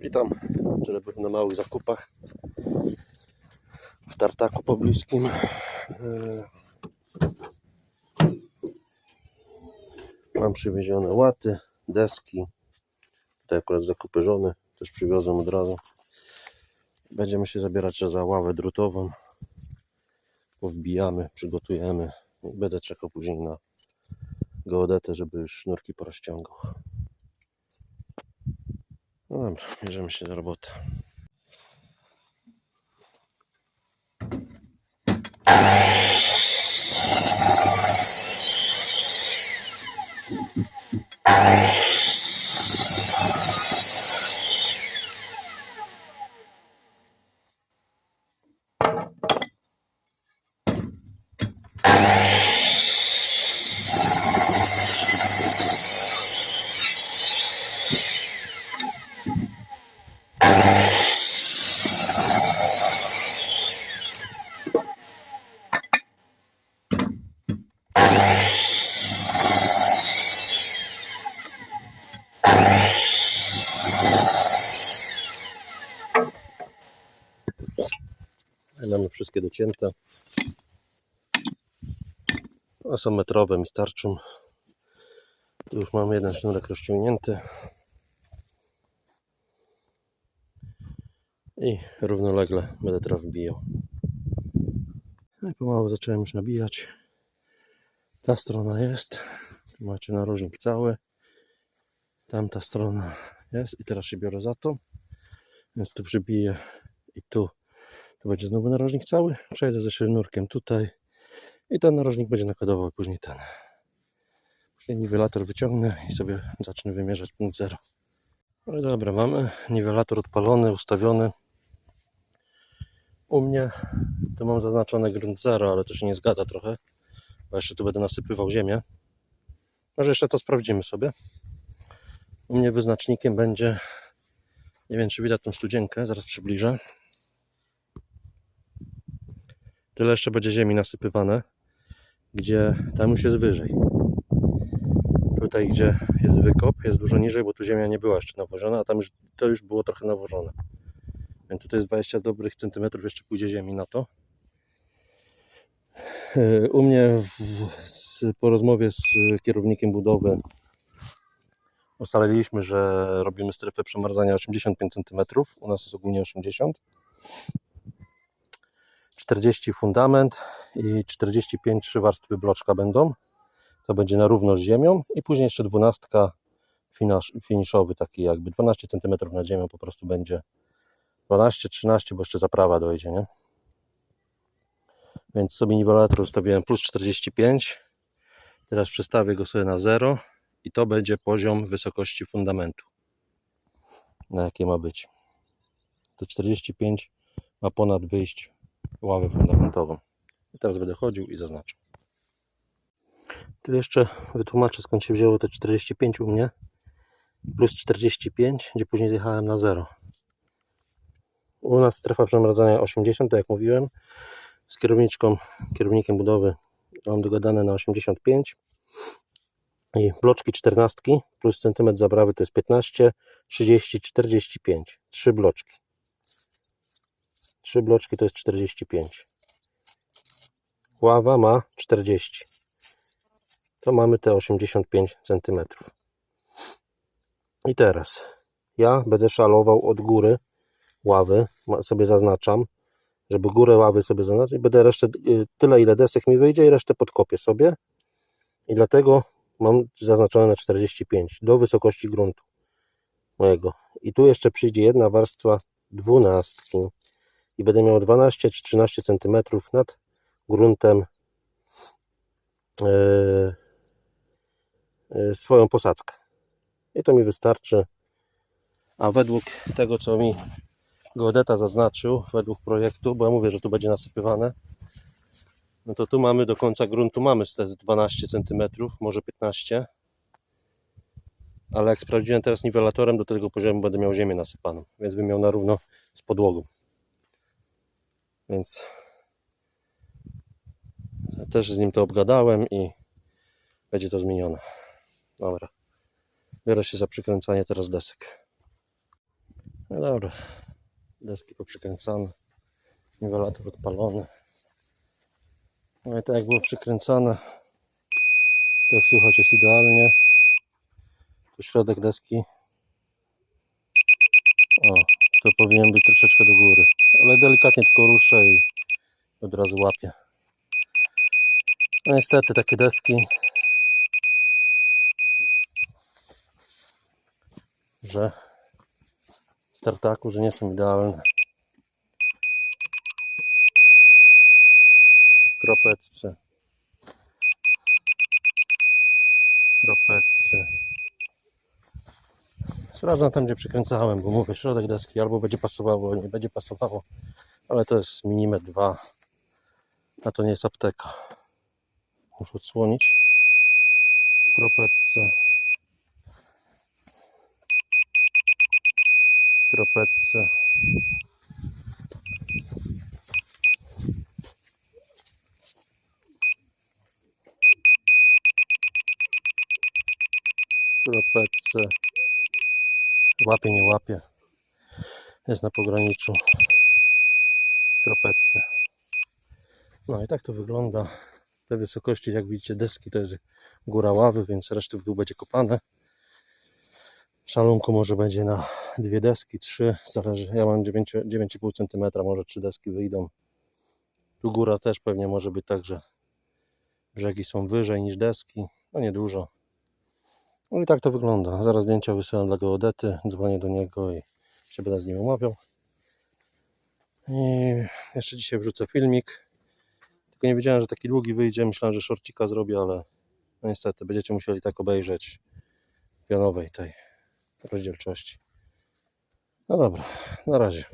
Witam, czyli byłem na małych zakupach w tartaku pobliskim. Yy, Mam przywiezione łaty, deski. Tutaj akurat zakupy żony też przywiozłem od razu. Będziemy się zabierać za ławę drutową. Powbijamy, przygotujemy. Będę czekał później na geodetę, żeby już sznurki porozciągał. No dobra, bierzemy się do roboty. Tutaj Mamy wszystkie docięte. A są metrowe, mi starczą. Tu już mam jeden sznurek rozciągnięty. I równolegle będę teraz wbijał. No i pomału zacząłem już nabijać. Ta strona jest. Tu macie narożnik cały. Tamta strona jest. I teraz się biorę za to. Więc tu przybiję i tu tu będzie znowu narożnik cały. Przejdę ze sznurkiem tutaj. I ten narożnik będzie nakładował później ten. Później niwelator wyciągnę i sobie zacznę wymierzać punkt zero. No dobra, mamy niwelator odpalony, ustawiony. U mnie tu mam zaznaczone grunt zero, ale to się nie zgada trochę. Bo jeszcze tu będę nasypywał ziemię. Może jeszcze to sprawdzimy sobie. U mnie wyznacznikiem będzie, nie wiem czy widać tą studzienkę, zaraz przybliżę. Tyle jeszcze będzie ziemi nasypywane, gdzie tam już jest wyżej. Tutaj, gdzie jest wykop, jest dużo niżej, bo tu ziemia nie była jeszcze nawożona, a tam już, to już było trochę nawożone. Więc tutaj jest 20 dobrych centymetrów, jeszcze pójdzie ziemi na to. U mnie w, z, po rozmowie z kierownikiem budowy ustaliliśmy, że robimy strefę przemarzania 85 cm. U nas jest ogólnie 80 40 fundament i 45 trzy warstwy bloczka będą. To będzie na równo z ziemią i później jeszcze dwunastka finish, finiszowy taki jakby 12 cm nad ziemią po prostu będzie 12, 13, bo jeszcze zaprawa dojdzie, nie? Więc sobie niwelator ustawiłem plus 45. Teraz przestawię go sobie na 0 i to będzie poziom wysokości fundamentu. Na jakie ma być. To 45 ma ponad wyjść ławę fundamentową. I teraz będę chodził i zaznaczał. Tu jeszcze wytłumaczę skąd się wzięło te 45 u mnie. Plus 45, gdzie później zjechałem na 0. U nas strefa przemradzania 80, tak jak mówiłem. Z kierowniczką, kierownikiem budowy mam dogadane na 85. I bloczki 14 plus centymetr zabrawy to jest 15, 30, 45. Trzy bloczki. Trzy bloczki to jest 45. Ława ma 40. To mamy te 85 cm. I teraz ja będę szalował od góry ławy, sobie zaznaczam, żeby górę ławy sobie zaznaczyć. Będę resztę, y, tyle ile desek mi wyjdzie i resztę podkopię sobie. I dlatego mam zaznaczone na 45 do wysokości gruntu mojego. I tu jeszcze przyjdzie jedna warstwa dwunastki i będę miał 12 czy 13 cm nad gruntem e, e, swoją posadzkę. I to mi wystarczy. A według tego, co mi geodeta zaznaczył, według projektu, bo ja mówię, że tu będzie nasypywane, no to tu mamy do końca gruntu mamy z 12 cm, może 15 ale jak sprawdziłem teraz niwelatorem, do tego poziomu będę miał ziemię nasypaną, więc bym miał na równo z podłogą. Więc też z nim to obgadałem i będzie to zmienione. Dobra. Biorę się za przykręcanie teraz desek. No dobra. Deski poprzykręcane. Niwelator odpalony. No i tak jak było przykręcane, to jak słychać jest idealnie. Tu środek deski. O, to powinien być troszeczkę do góry. Ale delikatnie tylko ruszę i od razu łapię. No niestety takie deski, że w tartaku, że nie są idealne. W kropeczce. W kropeczce. Sprawdzam tam, gdzie przykręcałem, bo mówię, środek deski albo będzie pasowało, nie będzie pasowało, ale to jest milimetr dwa, a to nie jest apteka. Muszę odsłonić. Kropeczce. Kropeczce. Kropeczce. Łapie, nie łapie. Jest na pograniczu. W kropeczce. No i tak to wygląda. Te wysokości, jak widzicie, deski to jest góra ławy, więc reszty w dół będzie kopane. Szalunku może będzie na dwie deski, trzy, zależy. Ja mam 9 9,5 cm, może trzy deski wyjdą. Tu góra też pewnie może być tak, że brzegi są wyżej niż deski, no niedużo. No i tak to wygląda. Zaraz zdjęcia wysyłam dla geodety, dzwonię do niego i się będę z nim umawiał. I jeszcze dzisiaj wrzucę filmik. Tylko nie wiedziałem, że taki długi wyjdzie. Myślałem, że szorcika zrobię, ale no niestety będziecie musieli tak obejrzeć pionowej tej rozdzielczości. No dobra, na razie.